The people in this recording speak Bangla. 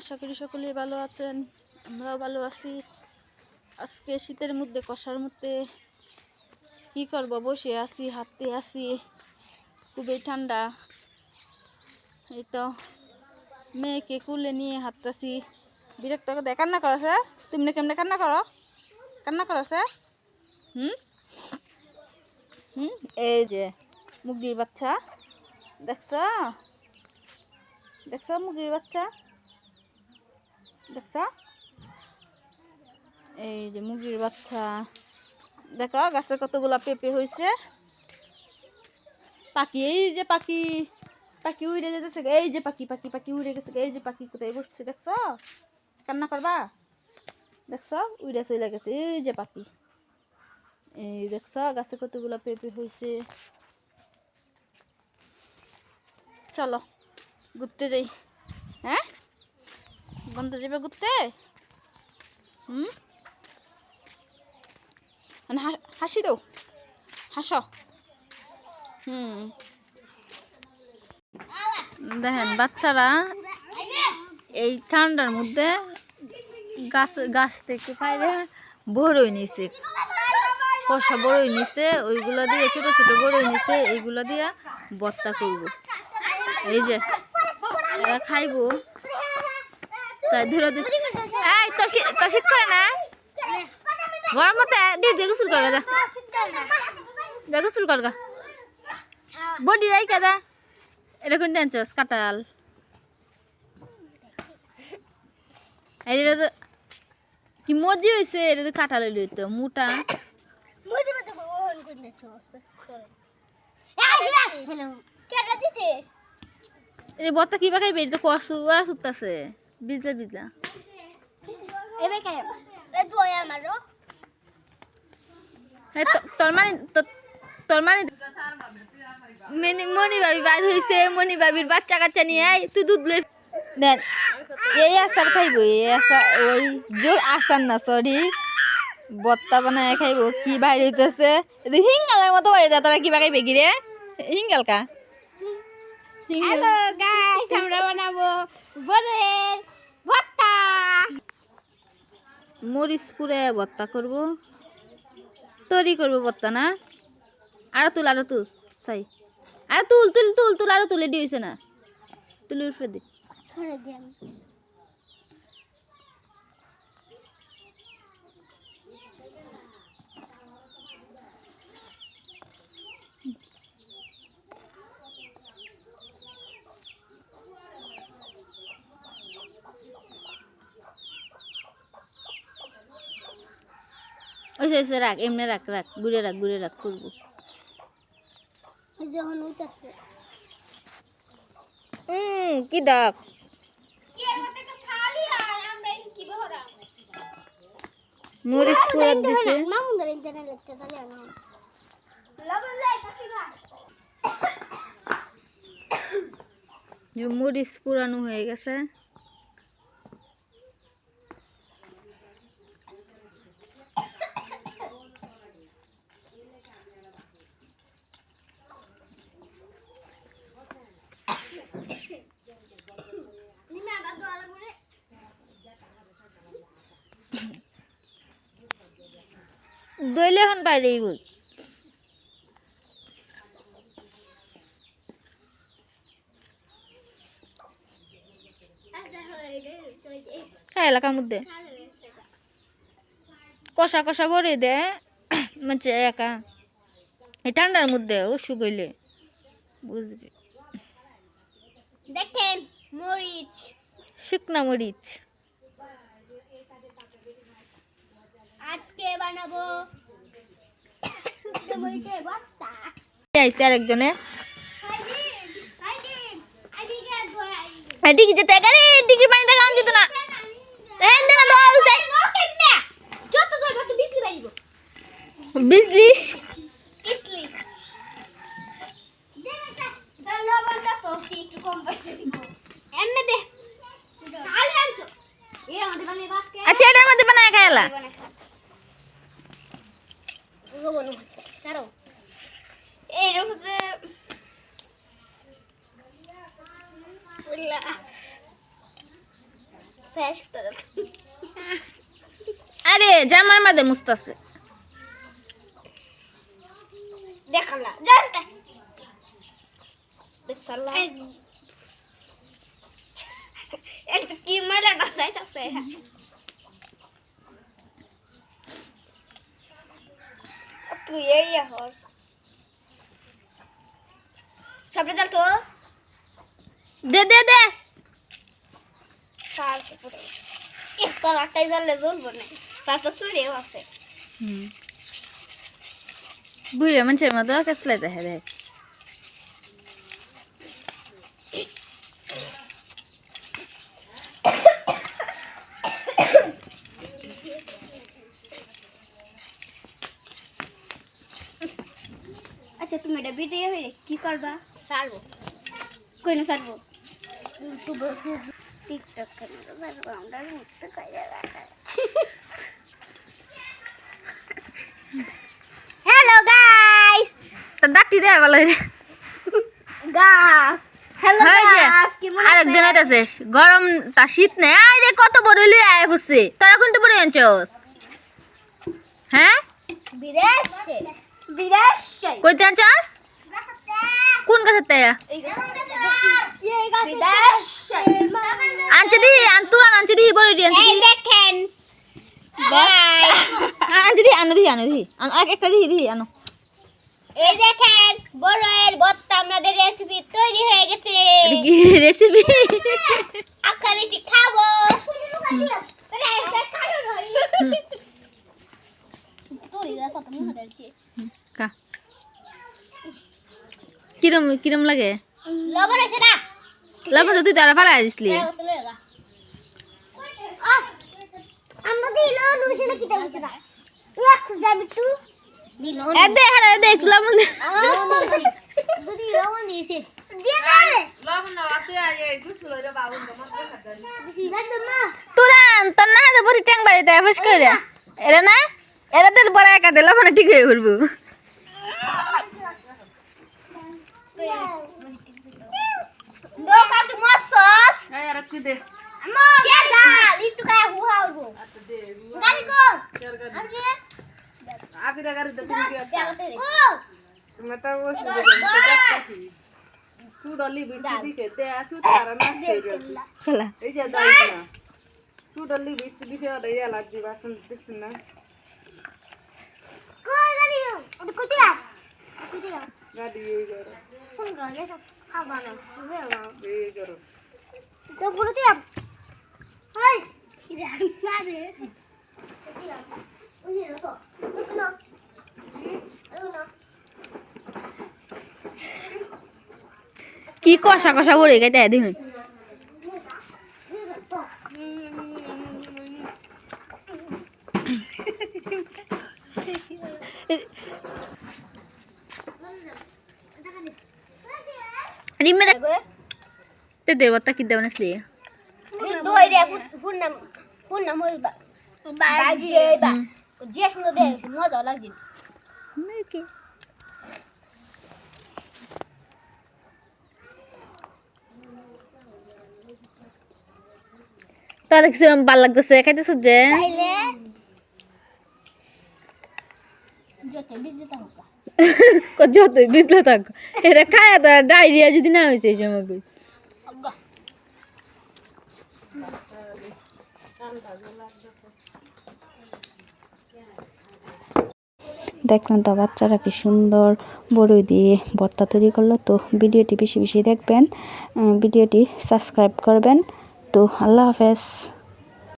আশা করি সকলেই ভালো আছেন? আমরাও ভালো আছি। আজকে শীতের মধ্যে, কষার মধ্যে কি করব? বসে আছি, হাঁটতে আছি। খুবই ঠান্ডা। এই তো মেয়েকে কুলে নিয়ে হাঁটতেছি। বিরক্ত করে কান্না করো স্যার তুমি না কেমনে কান্না করো? কান্না করো স্যার হুম? হুম? এই যে মুরগির বাচ্চা। দেখছ? দেখছ মুরগির বাচ্চা? দেখছ? এই যে মুরগির বাচ্চা। দেখো, গাছে কতগুলা পেঁপে হয়েছে পাখি, এই যে পাখি পাখি উড়ে যেতেছে এই যে পাখি পাখি পাখি উড়ে গেছে এই যে পাখি কোথায় বসছে, দেখছ? কান্না করবা? দেখছ? উড়ে চলে গেছে, এই যে পাখি। এই দেখছ, গাছে কতগুলা পেঁপে হয়েছে চলো, ঘুরতে যাই। হ্যাঁ? বন্ধু যাবে ঘুরতে? হুম? মানে হাসি দাও। হাসো। হুম। দেখেন, বাচ্চারা এই ঠান্ডার মধ্যে গাছ গাছ থেকে পাইরে বড়ই নিছে। কষা বড়ই নিছে, ওইগুলো দিয়ে, ছোট ছোট বড়ই নিছে, এইগুলো দিয়ে বত্তা করব। এই যে খাইবো। তাই ধরে দি এই তো শীত তো করে না গরম মতে দি দি গোসল কর যা যা গোসল কর গা বডি রাই কাদা এটা কোন জানছস কাটাল এটা তো কি মজি হয়েছে এটা তো কাটাল লইতো মোটা বত্তা কিবা খাইবে তো কসু আসুতাছে বিজলা বিজলা তোর মানে তোর মানে মনি- মনি বাবি বাইর হয়েছে মনি বাবির বাচ্চা কাচ্চা নিয়ে আয় তুই দুধ লই দেন এই আচার খাইব এই আচার ওই জোর আচার না সরি বত্তা বানায় খাইব কি বাইর হইতেছে হিঙ্গালের মতো বাড়ি তোরা কি রে হিঙ্গাল কা হিঙ্গাল হ্যালো গাইস আমরা বানাবো বরের ভর্তা মরিচ পুরে ভর্তা করব। তৈরি করব ভর্তা না? আরও তুল আরও তুল সাই আর তুল তুল তুল তুল আরও তুলে দিয়েছে না। তুলে উঠে দি। ধরে দিলাম রাখ এমনি রাখ রাখ ঘুরে রাখ ঘুরে রাখ করব। যখন হুম কি ডাক মরিচ দিছে। যে মরিচ পুরানো হয়ে গেছে। দইলে এখন বাইরেই বল খাই এলাকার মধ্যে কষা কষা ভরে দে মানে একা। এই ঠান্ডার মধ্যে ও হইলে। বুঝবি। দেখেন মরিচ। শুকনা মরিচ। আজকে বানাবো আইসে আরেকজনে। ডিগি যেতে গাড়ি ডিগির পানি দেখা যেত না। হ্যাঁ দোয়া না। বাড়িব বিজলি কিসলি ধন্যবাদ তো একটু কম পয়সা দিব এমনি দে তাহলে আনছো এ আমাদের বানিয়ে বাসকে আচ্ছা এটার মধ্যে বানায় খাইলা এইরকম যে শেষ তো আরে জামার মাঝে মুস্তাছে দেখালা জানতে দেখছালা একটা কি চাইছে তুই এই সবটা তো। দে দে দে সার পুরো এক কলারটাই জ্বললে জ্বলবো না তার তো সুরেও আছে বুড়িয়া মানুষের মতো কেসলে দেখে দেখ আচ্ছা তুমি এটা ভিডিও হয়ে কি করবা সারবো কই না সারবো করে রাখা হ্যালো গাইস তা দাঁতি দেয় ভালো গাছ হ্যালো হয়ে মনে আরেকজন আইতাছে। গরম তা শীত নেই। আরে কত বড় লই আয় হচ্ছে তোরা কোন তো বড় আনছস? হ্যাঁ? বিদেশে বিদেশে কইতে আনছস? কোন গাছের তাইয়া আনছে দিহি আন তুরান আনছে দিহি বড় দি আনছে দিহি। দেখেন। আনছে দিহি আনো দিহি আনো দিহি। আনো একটা দিহি দিহি আনো। এই দেখেন বড়ের ভর্তা আমাদের রেসিপি তৈরি হয়ে গেছে। রেসিপি রেসিপি এখন এটি খাব কা কিরম কিরম লাগে লবণ আছে না লবণ তো তুই তারা ফালাই দিসলি আমরা দিল নুসে না কিতা বুঝছ না এক যাবি তু দিল এ দে হ্যাঁ দে একটু লবণ দে দুদি লবণ নিয়েছে দিয়ে দাও লবণ না আতে আয়ে দুসলো রে বাবু তোমার কথা জানি দিদা মা তুরান তোর না হাতে বড়ি ট্যাং বাড়ি তাই ফস করে। এরা না এরা তো বড় একা দে লবণ ঠিক হয়ে পড়ব তুই ডলি বিটি দিকে দে তুই তারা না খেলা এই যে দাই না তুই ডলি বিটি দিকে ওই লাগি বাসন দেখছিস না কো গালি ওটা কুতিয়া কুতিয়া করো করো কিরে কি কষা কষা বড়ে গেছে দেখুন রিমে তেদের বাত্তা কি দেবেন আসলি দই রে ফুল নাম ফুল নাম হই বা বাজি বা যে সুন্দর দেখছি মজা লাগছে। তাদের কিছু ভালো লাগতেছে খাইতেছ যে যত বিজি তা হোক যতই বুঝলে থাক এটা খায় তো ডায়রিয়া যদি না হয়েছে এই সময় দেখলেন তো বাচ্চারা কি সুন্দর বড়ই দিয়ে ভর্তা তৈরি করল। তো ভিডিওটি বেশি বেশি দেখবেন ভিডিওটি সাবস্ক্রাইব করবেন। তো আল্লাহ হাফেজ।